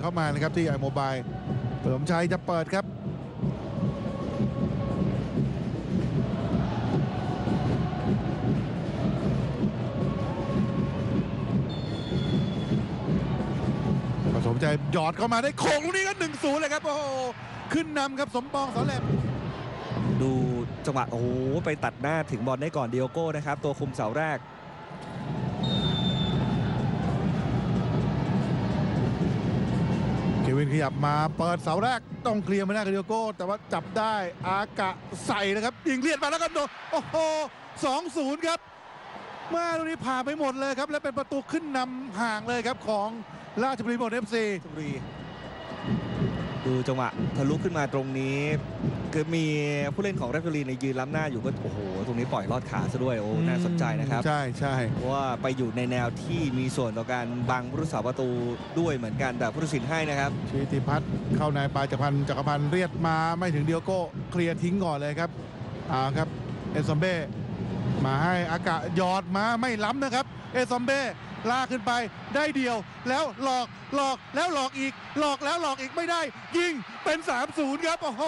เข้ามานะครับที่ไอโมบายเฉลิมชัยจะเปิดครับผสมใจหยอดเข้ามาได้โค้งลูกนี้ก็หนึ่งศูนย์เลยครับโอ้โหขึ้นนำครับสมปองสอนแหลมดูจังหวะโอ้โหไปตัดหน้าถึงบอลได้ก่อนเดียโก้นะครับ ตัวคุมเสาแรก นขยับมาเปิดเสาแรกต้องเคลียร์ไม่ได้กับเดียโก้ แต่ว่าจับได้อากะใส่นะครับยิงเลียดมาแล้วก็โดนโอ้โหสองศูนย์ครับมาตรงนี้ผ่านไปหมดเลยครับ และเป็นประตูขึ้นนำห่างเลยครับของราชบุรีบอลเอฟซีชบุรี ดูจังหวะทะลุขึ้นมาตรงนี้ คือมีผู้เล่นของราชบุรีในยยืนล้ำหน้าอยู่ก็โอ้โห ตรงนี้ปล่อยลอดขาซะด้วยโอ้น่าสนใจนะครับ ใช่ใช่เพราะว่าไปอยู่ในแนวที่มีส่วนต่อการบังผู้รักษาประตูด้วยเหมือนกันแต่ผู้ตัดสินให้นะครับชิติพัฒน์เข้าในปลายจักรพันธ์จักรพันธ์เรียดมาไม่ถึงเดียโก้เคลียร์ทิ้งก่อนเลยครับอ่าครับเอซอมเบ้มาให้อากะหยอดมาไม่ล้ำนะครับ เอซอมเบ้ ลากขึ้นไปได้เดียว แล้วหลอกหลอกแล้วหลอกอีก หลอกแล้วหลอกอีกไม่ได้ ยิงเป็น 3-0 ครับโอ้โห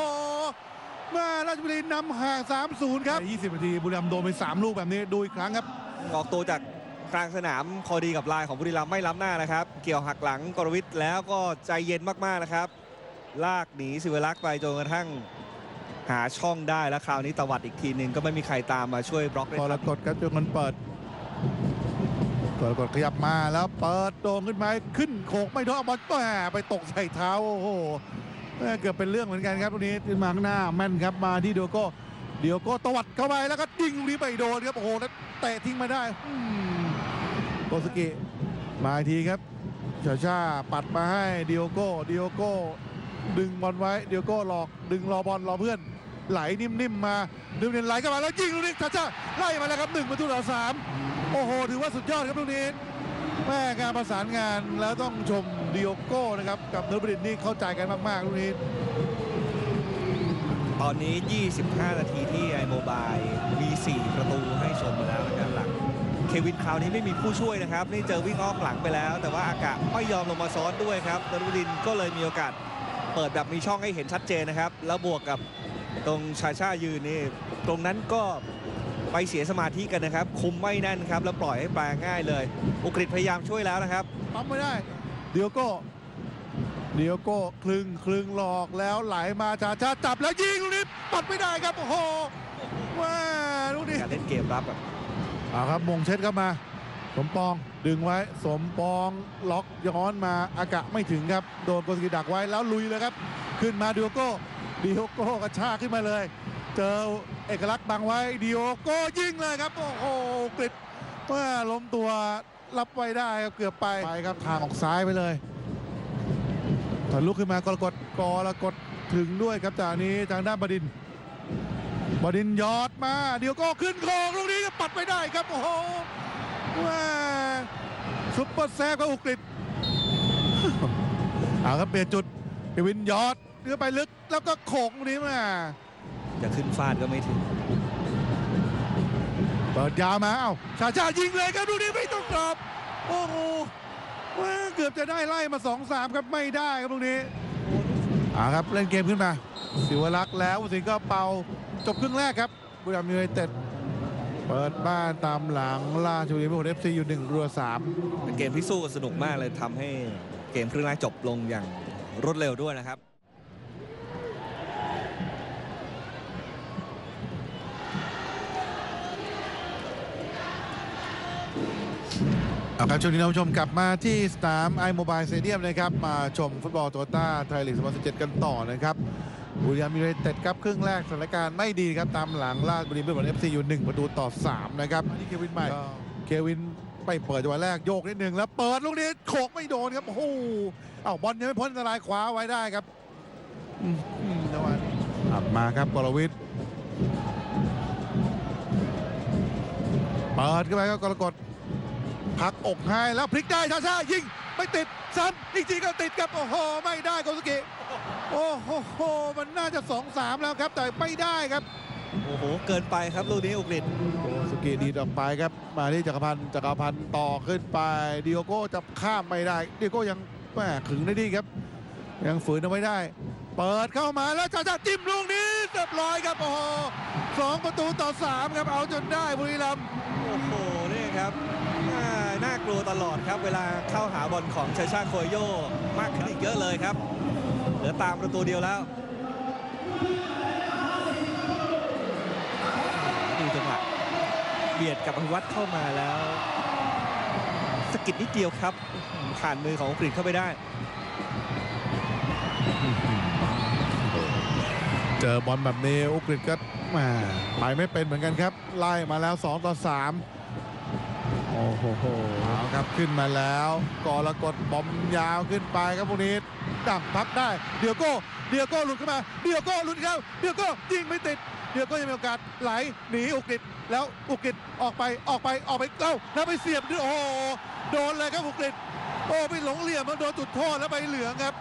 มาราชบุรีนำห่าง 3-0 ครับใน20นาทีบุรีรัมย์โดนไป 3 ลูกแบบนี้ดูอีกครั้งครับออกตัวจากกลางสนามพอดีกับลายของบุรีรัมย์ไม่ล้ำหน้านะครับ เกี่ยวหักหลังกรวิทย์แล้วก็ใจเย็นมากๆนะครับ ลากหนีสิวลักษณ์ไปจนกระทั่งหาช่องได้แล้วคราวนี้ตวัดอีกทีหนึ่งก็ไม่มีใครตามมาช่วยบล็อกได้กรทันกฎครับจนมันเปิด กรกฎขยับมาแล้วเปิดโด่งขึ้นมาขึ้นโขกไม่โดนเอบอลแหม่ไปตกใส่เท้าโอ้โหเกือบเป็นเรื่องเหมือนกันครับตรงนี้ขึ้นมาข้างหน้าแม่นครับมาที่เดียโก้เดียโก้ตวัดเข้าไปแล้วก็ยิงลูกนี้ไปโดนครับโอ้โหแล้วเตะทิ้งมาได้โกสกิมาทีครับชาชาปัดมาให้เดียโก้เดียโก้ดึงบอลไว้เดียโก้หลอกดึงรอบอลรอเพื่อนไหลนิ่มๆมาดึงเด่นไหลเข้ามาแล้วยิงลูกนี้ชาชาไล่มาแล้วครับหนึ่งประตูต่อสาม โอ้โห ถือว่าสุดยอดครับลูกนี้แม่การประสานงานแล้วต้องชมดิโอโก้นะครับ กับนรบดินนี่เข้าใจกันมากๆลูกนี้ ตอนนี้ 25 นาทีที่ไอโมบายมี 4 ประตูให้ชมมาแล้วนะครับหลังเควินคราวนี้ไม่มีผู้ช่วยนะครับ นี่เจอวิ่งอ้อมหลังไปแล้ว แต่ว่าอากาศไม่ยอมลงมาซ้อนด้วยครับนรุดินก็เลยมีโอกาสเปิดแบบมีช่องให้เห็นชัดเจนนะครับ แล้วบวกกับตรงชาชายืนนี่ตรงนั้นก็ ไปเสียสมาธิกันนะครับ คุมไม่แน่นครับ แล้วปล่อยให้แปลง่ายเลย อุกฤษพยายามช่วยแล้วนะครับปั๊มไม่ได้ เดียโก้เดียโก้คลึงคลึงหลอกแล้วไหลมาชาชาจับแล้วยิงลูกนี้ปัดไม่ได้ครับโอ้โหว้าลูกนี้การเล่นเกมรับแบบเอาครับมงเช็ดเข้ามา สมปองดึงไว้ สมปองล็อกย้อนมาอากะไม่ถึงครับ โดนโกสกิดักไว้แล้วลุยเลยครับ ขึ้นมาดิโอโก้ดิโอโก้กระชากขึ้นมาเลย เจอเอกลักษณ์บังไว้ดิโอโก้ยิงเลยครับ โอ้โหกริบว่าล้มตัวรับไว้ได้ครับเกือบไปไปครับทางออกซ้ายไปเลยถอยลุกขึ้นมากรกฎกรกฎถึงด้วยครับจากนี้ทางด้านบดิน บดินยอดมาเดี๋ยวก็ขึ้นโคงลูกนี้ก็ปัดไม่ได้ครับโอ้โหว่าซุปเปอร์แซฟกับอุกฤษเอาครับเปลี่ยนจุดเอวินยอดเนื้อไปลึกแล้วก็โขงนี้มา จะขึ้นฟาดก็ไม่ถึง เปิดยาวมาเอ้าชาชายิงเลยครับลูกนี้ไม่ต้องกรอบ โอ้โหว่าเกือบจะได้ไล่มา2-3ครับไม่ได้ครับลูกนี้เอาครับเล่นเกมขึ้นมาสิวรักษ์แล้วผู้สิงห์ก็เป่าจบครึ่งแรกครับบุรีรัมย์ยูไนเต็ดเปิดบ้านตามหลังล่าชบุรีเป็นเอฟซีอยู่หนึ่งรัวสามเป็นเกมที่สู้กันสนุกมากเลยทำให้เกมครึ่งแรกจบลงอย่างรวดเร็วด้วยนะครับ เอาครับช่วงนี้ท่านผู้ชมกลับมาที่สนามไอโมบายสเตเดียมนะครับ มาชมฟุตบอลโตต้าไทยลีก2017 กันต่อนะครับบุรีรัมย์ยูไนเต็ดครับครึ่งแรกสถานการณ์ไม่ดีครับ ตามหลังราชบุรีเป็นบอลเอฟซีอยู่ 1 ประตูต่อ 3 นะครับอันนี่เควินใหม่ เควินไปเปิดจังหวะแรกโยกนิดหนึ่งแล้วเปิดลูกนี้โขกไม่โดนครับโอ้โหเอ้าบอลยังไม่พ้นอันตรายขวาไว้ได้ครับอืมอืมจังหวะนี้อับมาครับกรวิทย์เปิดเข้าไปครับกรกฎ พักอกให้แล้วพลิกได้ช้าช้าๆยิงไม่ติดซ้ำอีกทีก็ติดครับโอ้โหไม่ได้โกสุกิโอ้โหมันน่าจะสองสามแล้วครับ แต่ไม่ได้ครับ โอ้โห เกินไปครับลูกนี้อุกฤษโกสุกิดีดออกไปครับ มาที่จักรพันธ์จักรพันธ์ต่อขึ้นไปดิโอโก้จะข้ามไม่ได้ดิโอโก้ยังแม่ขึงได้ดีครับ ยังฝืนเอาไว้ได้ เปิดเข้ามาแล้วจ้าจ้าจิ้มลูกนี้เรียบร้อยครับโอ้โหสองประตูต่อสามครับเอาจนได้บุรีรัมย์ โอ้โหนี่ครับน่าน่าก ลัวตลอดครับเวลาเข้าหาบอลของชาชาโคโยมากขึ้นอีกเยอะเลยครับ เหลือตามประตูเดียวแล้วดูจังหวะเบียดกับอภิวัตเข้ามาแล้วสะกิดนิดเดียวครับ ผ่านมือของอังกเข้าไปได้ เจอบอลแบบนี้อุกฤษก็ม่ไปไม่เป็นเหมือนกันครับ ไล่มาแล้ว 2 ต่อ 3 โอ้โหเอาครับขึ้นมาแล้วกรกฎบอมยาวขึ้นไปครับพวกนี้ดักพักได้ เดียโก้เดียโก้หลุดเข้ามาเดียโก้หลุดเข้าเดียโก้ยิงไม่ติด เดียโก้ยังมีโอกาสไหลหนีอุกฤษแล้วอุกฤษออกไปออกไปออกไปเอ้าแล้วไปเสียบด้วยโอ้โหโดนเลยครับอุกฤษโอ้ไปหลงเหลี่ยมแล้วโดนจุดโทษแล้วใบเหลืองครับ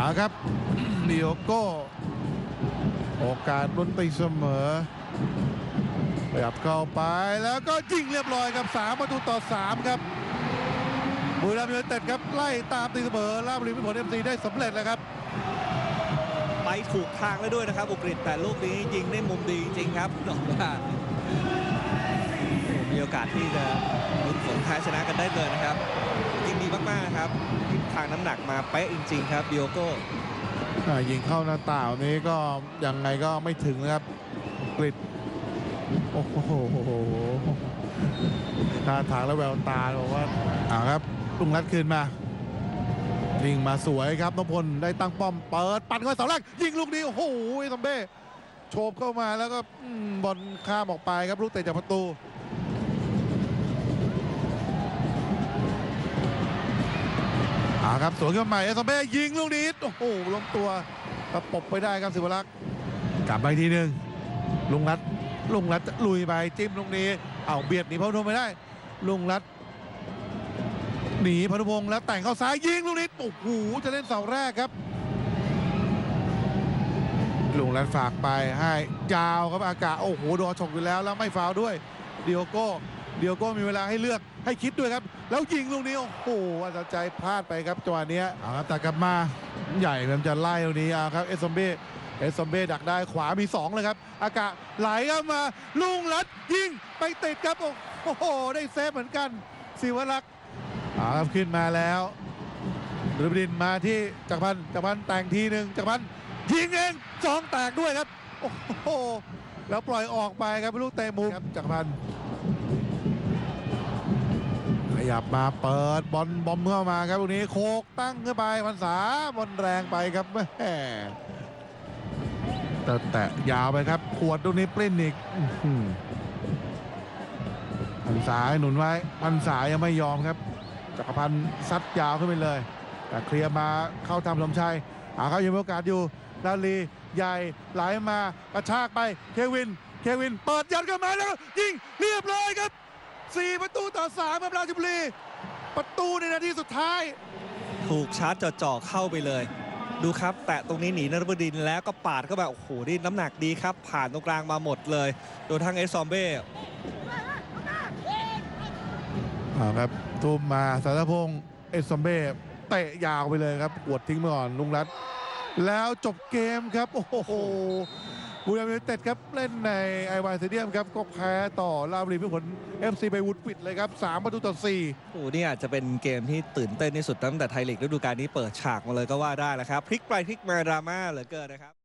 าครับ เดียโก้โอกาสลุ้นตีเสมอขยับเข้าไปแล้วก็ยิงเรียบร้อยครับ3ประตูต่อ 3 ครับบุรีรัมย์ยูไนเต็ดครับไล่ตามตีเสมอราบุรีมิตรผลเอ็มซีได้สำเร็จแล้วครับไปถูกทางแล้วด้วยนะครับอุกฤษแต่ลูกนี้ยิงได้มุมดีจริงครับบอกว่ามีโอกาสที่จะลุ้นผลแพ้ชนะกันได้เลยนะครับยิงดีมากๆครับทิศทางน้ำหนักมาเป๊ะจริง ๆ ครับดิโอโก้ ยิงเข้าหน้าต่างนี้ก็ยังไงก็ไม่ถึงนะครับกริดโอ้โหท่าทางและแววตาบอกว่าอ่าครับลุงรัดคืนมายิงมาสวยครับนพพลได้ตั้งป้อมเปิดปั่นเข้าเสาแรกยิงลูกนี้โอ้โหซอมเบ้โฉบเข้ามาแล้วก็บอลข้ามออกไปครับลูกเตะจากประตู เอาครับสวนขึ้นมาใหม่เอสเบ้ยิงลูกนี้โอ้โหลงตัวประปบไปได้ครับสิวรักษ์กลับไปทีหนึ่งลุงรัตลุงรัตลุยไปจิ้มลูกนี้เอาเบียดหนีพานุพงศ์ไม่ได้ ลุงรัตหนีพนุพงศ์แล้วแต่งเข้าซ้ายยิงลูกนี้โอ้โหจะเล่นเสาแรกครับ ลุงรัตฝากไปให้ยาวครับอากาศโอ้โหโดนฉกอยู่แล้วแล้วไม่ฟาวด้วยเดียโก้ เดียโก้มีเวลาให้เลือกให้คิดด้วยครับ แล้วยิงลูกนี้โอ้โหอัศจรรย์พลาดไปครับจังหวะเนี้ยเอาครับแต่กลับมาใหญ่พยายามจะไล่ตรงนี้เอาครับเอสซอมเบ้เอสซอมเบ้ดักได้ขวามี 2 เลยครับ อากาศไหลเข้ามาลุงรัดยิงไปติดครับ โอ้โห ได้เซฟเหมือนกันศิวรักษ์เอาครับขึ้นมาแล้วดรุบดินมาที่จักรพันธ์จักรพันธ์แต่งทีหนึ่งจักรพันธ์ยิงเองสองแตกด้วยครับ โอ้โหแล้วปล่อยออกไปครับลูกเตะมุมครับจักรพันธ์ข ยับมาเปิดบอลบอมเข้ามาครับลูกนี้โคกตั้งขึ้นไปพันษาบอลแรงไปครับแม่แต่แตะยาวไปครับขวดลูกนี้ปลิ้นอีกพันษาหนุนไว้พันษายังไม่ยอมครับจักรพันธ์ซัดยาวขึ้นไปเลย แต่เคลียร์มาเข้าทำสมชัยหาเขายังมีโอกาสอยู่ลาลีใหญ่ไหลมากระชากไปเควิน เควินเปิดยัดเข้ามาแล้วยิงเรียบร้อยครับ สี่ประตูต่อสามครับราชบุรี ประตูในนาทีสุดท้าย ถูกชาร์จจ่อๆเข้าไปเลย ดูครับ แตะตรงนี้หนีนรบดินทร์แล้วก็ปาดเข้าไปโอ้โหนี่น้ำหนักดีครับ ผ่านตรงกลางมาหมดเลย โดยทางเอซอมเบ้เอาครับทุ่มมาสารพงศ์เอสซอมเบ้เตะยาวไปเลยครับปวดทิ้งไปก่อนลุงรัตแล้วจบเกมครับ โอ้โห บุรีรัมย์ยูไนเต็ดครับเล่นในไอวานสเตเดียมครับก็แพ้ต่อลาชบุรีเพื่อผล FC ไปวุดปิดเลยครับ3ประตูต่อ4โอ้นี่อาจจะเป็นเกมที่ตื่นเต้นที่สุดตั้งแต่ไทยลีกฤดูกาลนี้เปิดฉากมาเลยก็ว่าได้แล้วครับพลิกไปพลิกมาดราม่าเหลือเกินนะครับ